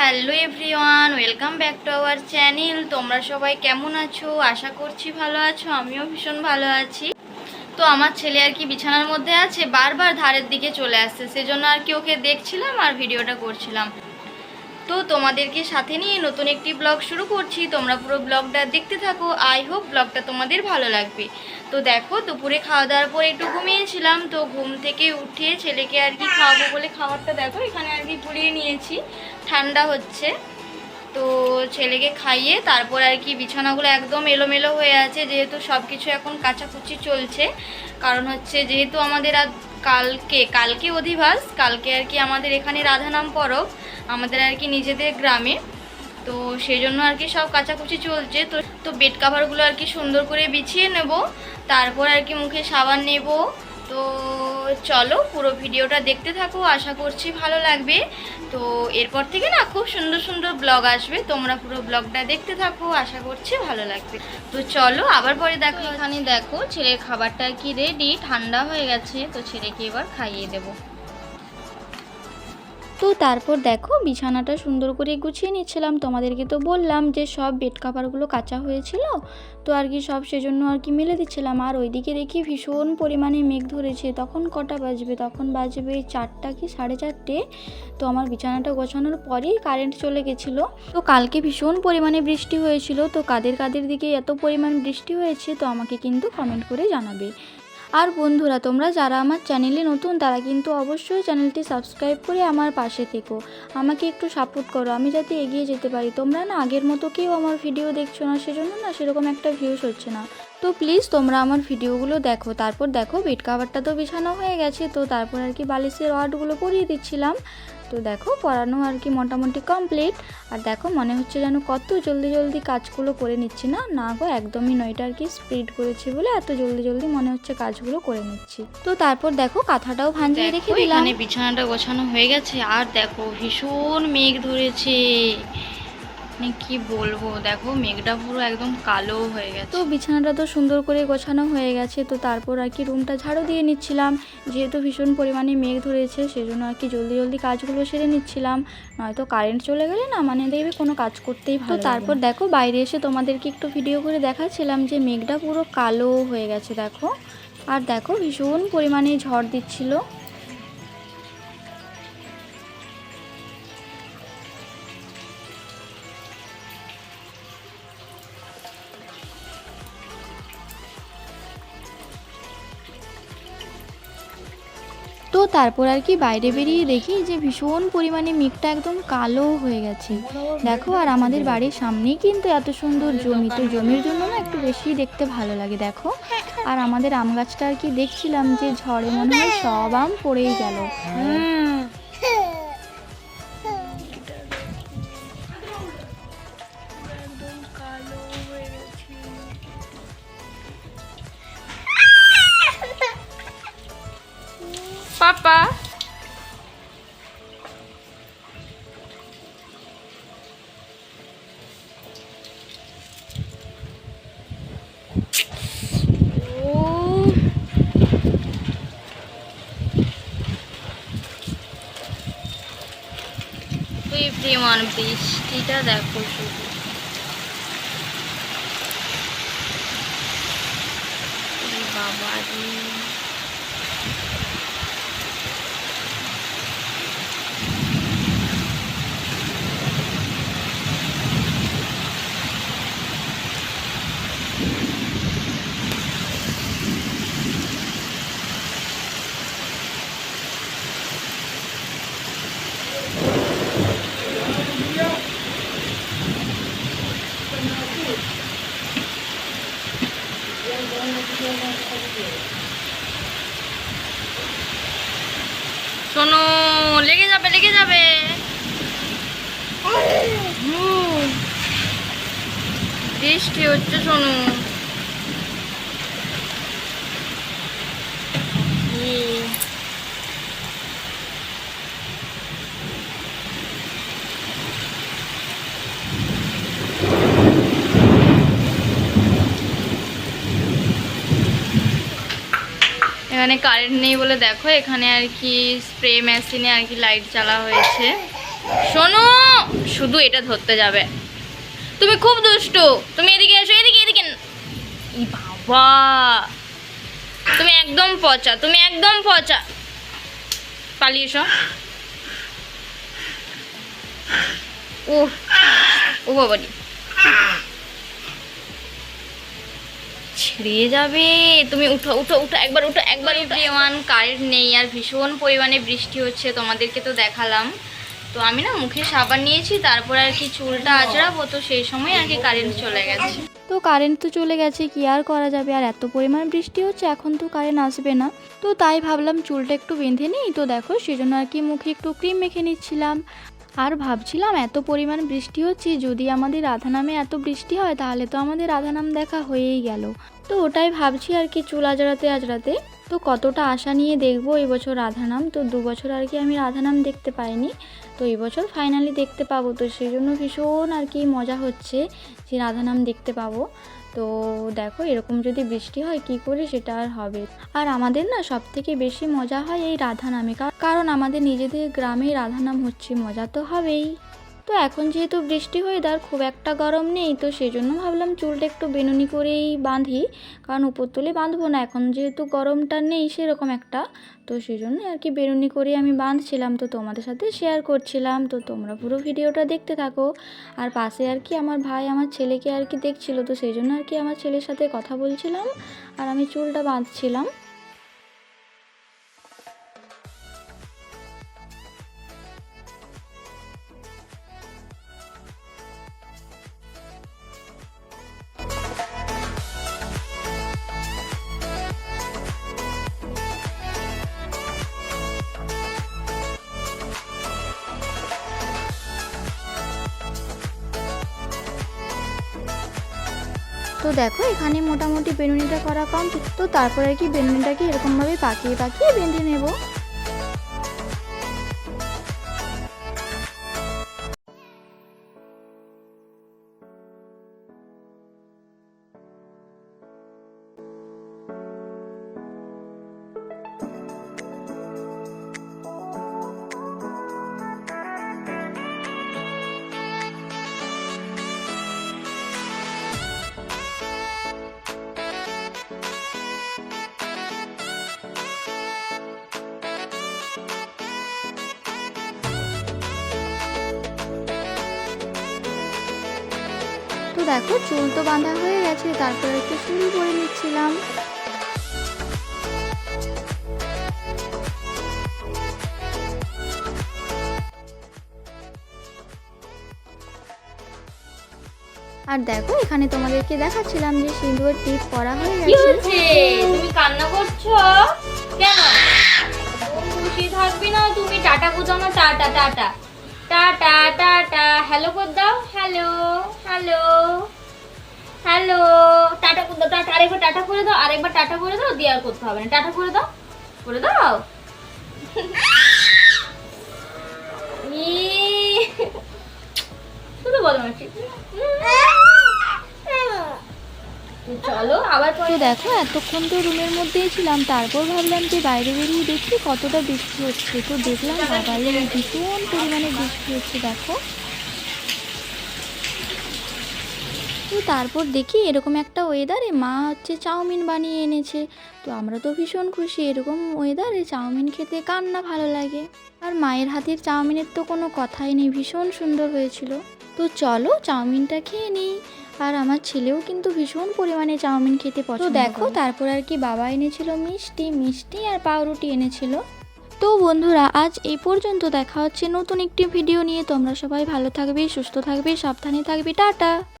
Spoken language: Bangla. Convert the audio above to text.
Hello everyone, welcome back to our channel. তোমরা সবাই কেমন আছো? আশা করছি ভালো আছো, আমিও ভীষণ ভালো আছি। তো আমার ছেলে আর কি বিছানার মধ্যে আছে, বারবার ধারের দিকে চলে আসছে, সেজন্য আর কি ওকে দেখছিলাম আর ভিডিওটা করছিলাম। তো তোমাদেরকে সাথে নিয়ে নতুন একটি ব্লগ শুরু করছি। তোমরা পুরো ব্লগটা দেখতে থাকো। আই হোপ ব্লগটা তোমাদের ভালো লাগবে। তো দেখো, দুপুরে খাওয়া দাওয়ার পর একটু ঘুমিয়েছিলাম। তো ঘুম থেকে উঠে ছেলেকে আর কি খাওয়াবো বলে খাবারটা দেখো, এখানে আর কি পুড়িয়ে নিয়েছি। ঠান্ডা হচ্ছে। তো ছেলেকে খাইয়ে তারপর আর কি বিছানাগুলো একদম এলোমেলো হয়ে আছে। যেহেতু সব কিছু এখন কাচাকুচি চলছে। কারণ হচ্ছে যেহেতু আমাদের আর কালকে কালকে অধিবাস, কালকে আর কি আমাদের এখানে রাধানাম পরব। আমাদের আর কি নিজেদের গ্রামে। তো সেই জন্য আর কি সব কাচাকুচি চলছে। তো তো বেড কাভারগুলো আর কি সুন্দর করে বিছিয়ে নেব। তারপর আর কি মুখে সাবান নেব। তো চলো পুরো ভিডিওটা দেখতে থাকো, আশা করছি ভালো লাগবে। তো এরপর থেকে না খুব সুন্দর সুন্দর ব্লগ আসবে। তোমরা পুরো ব্লগটা দেখতে থাকো, আশা করছি ভালো লাগবে। তো চলো আবার পরে দেখো এখানে দেখো, ছেলের খাবারটা কি রেডি ঠান্ডা হয়ে গেছে, তো ছেলেকে এবার খাইয়ে দেবো। তো তারপর দেখো বিছানাটা সুন্দর করে গুছিয়ে নিচ্ছিলাম। তোমাদেরকে তো বললাম যে সব বেড কাভারগুলো কাঁচা হয়েছিল, তো আর কি সব সেজন্য আর কি মেলে দিচ্ছিলাম। আর ওইদিকে দেখি ভীষণ পরিমাণে মেঘ ধরেছে। তখন কটা বাজবে? তখন বাজবে চারটা কি সাড়ে চারটে? তো আমার বিছানাটা গোছানোর পরেই কারেন্ট চলে গেছিল। তো কালকে ভীষণ পরিমাণে বৃষ্টি হয়েছিল। তো কাদের কাদের দিকে এত পরিমাণ বৃষ্টি হয়েছে, তো আমাকে কিন্তু কমেন্ট করে জানাবে। আর বন্ধুরা, তোমরা যারা আমার চ্যানেলে নতুন, তারা কিন্তু অবশ্যই চ্যানেলটি সাবস্ক্রাইব করে আমার পাশে থেকো। আমাকে একটু সাপোর্ট করো, আমি যাতে এগিয়ে যেতে পারি। তোমরা না, আগের মতো কেউ আমার ভিডিও দেখছ না, সেজন্য না সেরকম একটা ভিউজ হচ্ছে না। তো প্লিজ তোমরা আমার ভিডিওগুলো দেখো, তারপর দেখো বেড কাভারটা তো বিছানো হয়ে গেছে, তো তারপর আর কি বালিশের ওয়ার্ডগুলো পরিয়ে দিচ্ছিলাম। তো দেখো পড়ানো আর কি মোটামুটি কমপ্লিট আর দেখো মনে হচ্ছে যেন কত জলদি জলদি কাজগুলো করে নিচ্ছি না? না গো একদমই নয়টা আর কি স্প্রিড করেছি বলে এত জলদি জলদি মনে হচ্ছে কাজগুলো করে নিচ্ছি। তো তারপর দেখো কাঁথাটাও ভাঙিয়ে রেখে দিলাম। এখানে বিছানাটা গোছানো হয়ে গেছে। আর দেখো ভীষণ মেঘ ধরেছে। মানে কি বলব? দেখো মেঘটা পুরো একদম কালো হয়ে গেছে। তো বিছানাটা তো সুন্দর করে গোছানো হয়ে গেছে তো তারপর আর কি রুমটা ঝাড়ু দিয়ে নিচ্ছিলাম। যেহেতু ভীষণ পরিমাণে মেঘ ধরেছে সেজন্য আর কি জলদি জলদি কাজগুলো সেরে নিচ্ছিলাম। নয়তো কারেন্ট চলে গেলে না মানে দেখবে কোনো কাজ করতেই ভালো তো তারপর দেখো বাইরে এসে তোমাদেরকে একটু ভিডিও করে দেখাচ্ছিলাম যে মেঘটা পুরো কালো হয়ে গেছে দেখো। আর দেখো ভীষণ পরিমাণে ঝড় দিচ্ছিল। তো তারপর আর কি বাইরে বেরিয়ে দেখি যে ভীষণ পরিমাণে মেঘটা একদম কালো হয়ে গেছে। দেখো, আর আমাদের বাড়ির সামনেই কিন্তু এত সুন্দর জমি, তো জমির জন্য না একটু বেশি দেখতে ভালো লাগে, দেখো। আর আমাদের আম গাছটা আর কি দেখছিলাম যে ঝড়ে মনে হয় সব আম পড়েই গেল। পাপা। এভরিওয়ান বৃষ্টিটা দেখো শুধু। বাবা শোনো লেগে যাবে লেগে যাবে। বৃষ্টি হচ্ছে শোনো এখানে কারেন্ট নেই বলে দেখো, এখানে আর কি স্প্রে মেশিনে আর কি লাইট জ্বালা হয়েছে। শোনো, শুধু এটা ধরতে যাবে। তুমি খুব দুষ্টু। তুমি এদিকে এসো, এদিকে এদিকে। বাবা। তুমি একদম পচা, তুমি একদম পচা। পালিয়ে এসো। ও ও বাবারি ছিঁড়ে যাবে। তুমি উঠো উঠো উঠো একবার উঠো একবার এভরিওয়ান কারেন্ট নেই আর ভীষণ পরিমাণে বৃষ্টি হচ্ছে তোমাদেরকে তো দেখালাম। তো আমি না মুখে সাবান নিয়েছি তারপর আর কি চুলটা আঁচড়াবো তো সেই সময় আর কি কারেন্ট চলে গেছে। তো কারেন্ট তো চলে গেছে কি আর করা যাবে? আর এত পরিমাণ বৃষ্টি হচ্ছে এখন তো কারেন্ট আসবে না। তো তাই ভাবলাম চুলটা একটু বেঁধে নিই তো দেখো সেজন্য আর কি মুখে একটু ক্রিম মেখে নিচ্ছিলাম। আর ভাবছিলাম এত পরিমাণ বৃষ্টি হচ্ছে যদি আমাদের রাধানামে এত বৃষ্টি হয় তাহলে তো আমাদের রাধানাম দেখা হয়েই গেল। তো ওটাই ভাবছি আর কি চুল আজড়াতে আজড়াতে। তো কতটা আশা নিয়ে দেখব এই বছর রাধানাম তো দু বছর আর কি আমি রাধানাম দেখতে পাইনি। তো এই বছর ফাইনালি দেখতে পাবো। তো সেই জন্য ভীষণ আর কি মজা হচ্ছে যে রাধানাম দেখতে পাবো। তো দেখো এরকম যদি বৃষ্টি হয় কি করে সেটা আর হবে। আর আমাদের না সব থেকে বেশি মজা হয় এই রাধানামে কা- কারণ আমাদের নিজেদের গ্রামে রাধানাম হচ্ছে মজা তো হবেই। তো এখন যেহেতু বৃষ্টি ওয়েদার খুব একটা গরম নেই, তো সেই জন্য ভাবলাম চুলটা একটু বেনুনি করেই বাঁধি। কারণ উপর তুলে বাঁধবো না, এখন যেহেতু গরমটা নেই সেরকম একটা, তো সেই জন্য আর কি বেনুনি করে আমি বাঁধছিলাম। তো তোমাদের সাথে শেয়ার করছিলাম, তো তোমরা পুরো ভিডিওটা দেখতে থাকো। আর পাশে আর কি আমার ভাই আমার ছেলেকে আর কি দেখছিল, তো সেই জন্য আর কি আমার ছেলের সাথে কথা বলছিলাম। আর আমি চুলটা বাঁধছিলাম। তো দেখো, এখানে মোটামুটি বেনুনিটা করা কম তো তারপরে আর কি বেনুনিটাকে এরকমভাবে পাকিয়ে পাকিয়ে বেঁধে নেব। তো দেখো চুল তো বাঁধা হয়ে গেছে তারপর একটু চুল করে নিচ্ছিলাম। আর দেখো এখানে তোমাদেরকে দেখাচ্ছিলাম যে সিঁদুর টিপ করা হয়ে গেছে। তুমি কান্না করছ? কেন? তুমি খুশি থাকবি না? তুমি টাটা কোথাও না tata tata tata tata hello করে দাও হ্যালো হ্যালো হ্যালো টাটা করে দাও টাটা। আরেকবার টাটা করে দাও। আরেকবার টাটা করে দাও। দিয়ে আর করতে হবে না। টাটা করে দাও। করে দাও। শুধু বদমাশি তো চলো, আবার পরে দেখো, এতক্ষণ তো রুমের মধ্যেই ছিলাম, তারপর ভাবলাম যে বাইরে বেরিয়ে দেখি কতটা বৃষ্টি হচ্ছে। তো দেখলাম বাবারে ভীষণ পরিমাণে বৃষ্টি হচ্ছে, দেখো। তো তারপর দেখি এরকম একটা ওয়েদারে মা হচ্ছে চাউমিন বানিয়ে এনেছে। তো আমরা তো ভীষণ খুশি, এরকম ওয়েদারে চাউমিন খেতে কার না ভালো লাগে। আর মায়ের হাতের চাউমিনের তো কোনো কথাই নেই, ভীষণ সুন্দর হয়েছিল। তো চলো, চাউমিনটা খেয়ে নিই। আর আমার ছেলেও কিন্তু ভীষণ পরিমাণে চাউমিন খেতে পছন্দ দেখো তারপর আর কি বাবা এনেছিল মিষ্টি মিষ্টি আর পাউরুটি এনেছিল। তো বন্ধুরা আজ এই পর্যন্ত দেখা হচ্ছে নতুন একটি ভিডিও নিয়ে। তোমরা সবাই ভালো থাকবে সুস্থ থাকবে সাবধানে থাকবে। টাটা!